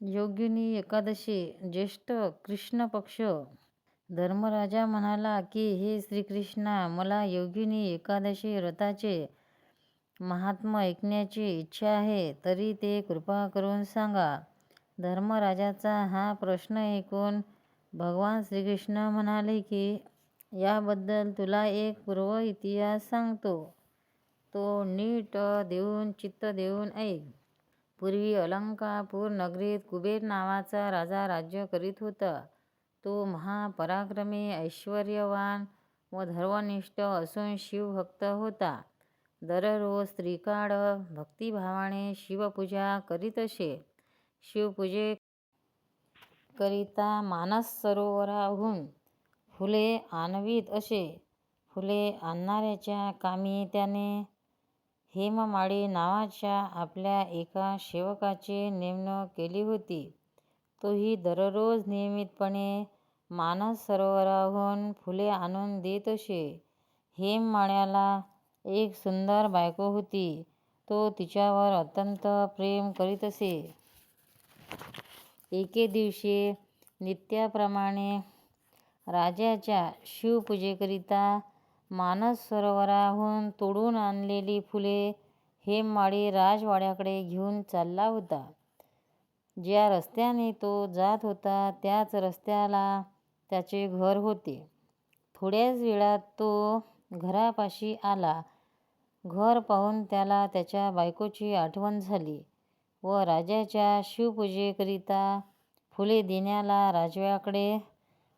योगिनी एकादशी ज्येष्ठ कृष्ण पक्ष धर्मराजा म्हणाला की हे श्रीकृष्णा मला योगिनी एकादशी व्रताचे महात्म्य ऐकण्याची इच्छा आहे तरी ते कृपा करून सांगा. धर्मराजाचा हा प्रश्न ऐकून भगवान श्रीकृष्ण म्हणाले की याबद्दल तुला एक पूर्व इतिहास सांगतो. तो नीट देऊन चित्त देऊन ऐक. पूर्वी अलंकापूर नगरीत कुबेर नावाचा राजा राज्य करीत होता. तो महापराक्रमी, ऐश्वर्यवान व धर्मनिष्ठ असून शिवभक्त होता. दररोज स्त्रीकाळ भक्तिभावाने शिवपूजा करीत असे. शिवपूजेकरिता मानस-सरोवराहून फुले आणवीत असे. फुले आणणाऱ्याच्या कामी त्याने हेममाळी नावाच्या आपल्या एका सेवकाची नेमणूक केली होती. तोही दररोज नियमितपणे मानस-सरोवराहून फुले आणून देत असे. हेममाळ्याला एक सुंदर बायको होती. तो तिच्यावर अत्यंत प्रेम करीत असे. एके दिवशी नित्याप्रमाणे राजाच्या शिवपूजेकरिता मानस-सरोवराहून तोडून आणलेली फुले हेममाळी राजवाड्याकडे घेऊन चालला होता. ज्या रस्त्याने तो जात होता त्याच रस्त्याला त्याचे घर होते. थोड्याच वेळात तो घरापाशी आला. घर पाहून त्याला त्याच्या बायकोची आठवण झाली व राजाच्या शिवपूजेकरिता फुले देण्याला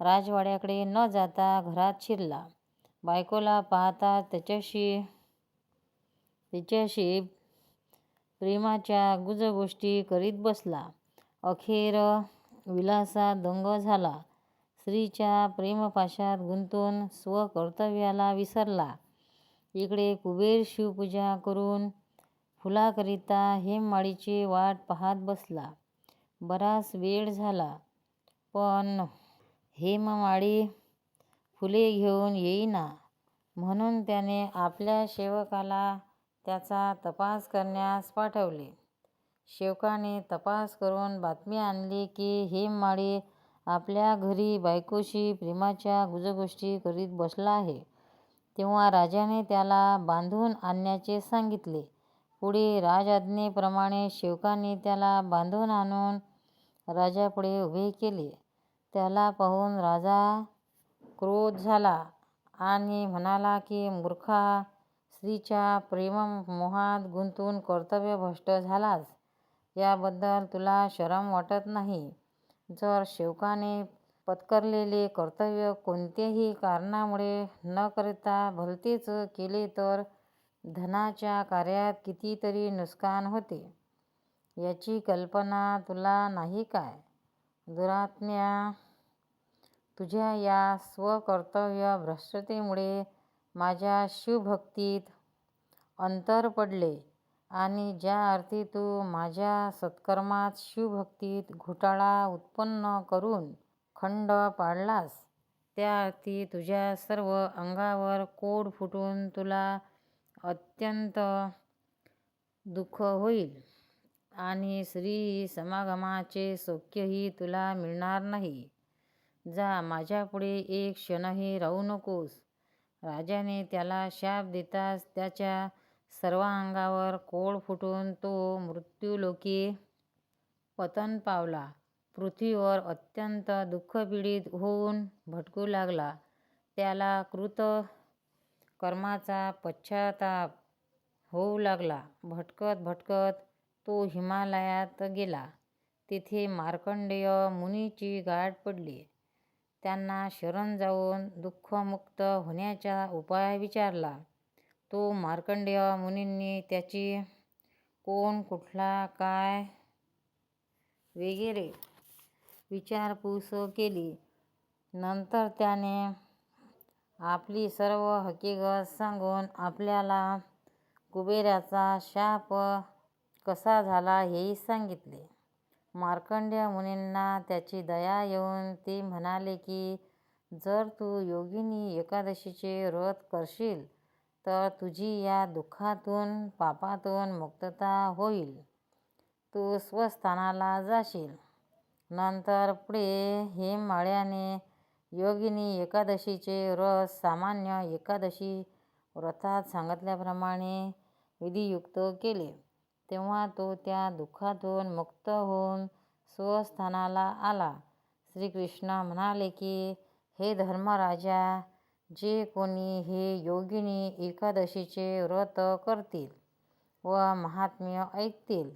राजवाड्याकडे न जाता घरात शिरला. बायकोला पाहता त्याच्याशी तिच्याशी प्रेमाच्या गुजगोष्टी करीत बसला. अखेर विलासात दंग झाला. स्त्रीच्या प्रेमपाशात गुंतून स्वकर्तव्याला विसरला. इकडे कुबेर शिवपूजा करून फुलाकरिता हेममाळीची वाट पाहत बसला. बराच वेळ झाला, पण हेममाळी फुले घेऊन येईना. म्हणून त्याने आपल्या सेवकाला त्याचा तपास करण्यास पाठवले. सेवकाने तपास करून बातमी आणली की हेममाळी आपल्या घरी बायकोशी प्रेमाच्या गुजगोष्टी करीत बसला आहे. तेव्हा राजाने त्याला बांधून आणण्याचे सांगितले. पुढे राजआज्ञेप्रमाणे सेवकाने त्याला बांधून आणून राजापुढे उभे केले. त्याला पाहून राजा क्रोध झाला आणि म्हणाला की मूर्खा, स्त्रीच्या प्रेममोहात गुंतून कर्तव्यभ्रष्ट झालास. याबद्दल तुला शरम वाटत नाही. जर सेवकाने पत्करलेले कर्तव्य कोणत्याही कारणामुळे न करता भलतेच केले तर धनाच्या कार्यात कितीतरी नुकसान होते, याची कल्पना तुला नाही काय? दुरात्म्या, तुझ्या या स्वकर्तव्यभ्रष्टतेमुळे माझ्या शिवभक्तीत अंतर पडले आणि ज्या अर्थी तू माझ्या सत्कर्मात शिवभक्तीत घोटाळा उत्पन्न करून खंड पाडलास, त्या अर्थी तुझ्या सर्व अंगावर कोड फुटून तुला अत्यंत दुःख होईल आणि श्री समागमाचे सौख्यही तुला मिळणार नाही. जा, माझ्यापुढे एक क्षणही राहू नकोस. राजाने त्याला शाप देताच त्याच्या सर्व अंगावर कोळ फुटून तो मृत्यूलोकी पतन पावला. पृथ्वीवर अत्यंत दुःखपीडित होऊन भटकू लागला. त्याला कृत कर्माचा पश्चाताप होऊ लागला. भटकत भटकत तो हिमालयात गेला. तेथे मार्कंडेय मुनीची गाठ पडली. त्यांना शरण जाऊन दुःखमुक्त होण्याचा उपाय विचारला. तो मार्कंडेय मुनींनी त्याची कोण, कुठला, काय वगैरे विचारपूस केली. नंतर त्याने आपली सर्व हकीकत सांगून आपल्याला कुबेराचा शाप कसा झाला हेही सांगितले. मार्कंडेय मुनींना त्याची दया येऊन ते म्हणाले की जर तू योगिनी एकादशीचे व्रत करशील तर तुझी या दुःखातून पापातून मुक्तता होईल. तू स्वस्थानाला जाशील नंतर पुढे हेमाळ्याने योगिनी एकादशीचे व्रत सामान्य एकादशी व्रतात सांगितल्याप्रमाणे विधियुक्त केले तेव्हा तो त्या दुःखातून मुक्त होऊन स्वस्थानाला आला. श्रीकृष्ण म्हणाले की हे धर्मराजा जे कोणी हे योगिनी एकादशीचे व्रत करतील व महात्म्य ऐकतील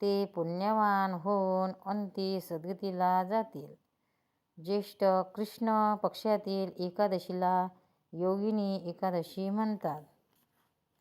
ते पुण्यवान होऊन अंती सद्गतीला जातील. ज्येष्ठ कृष्ण पक्षातील एकादशीला योगिनी एकादशी म्हणतात.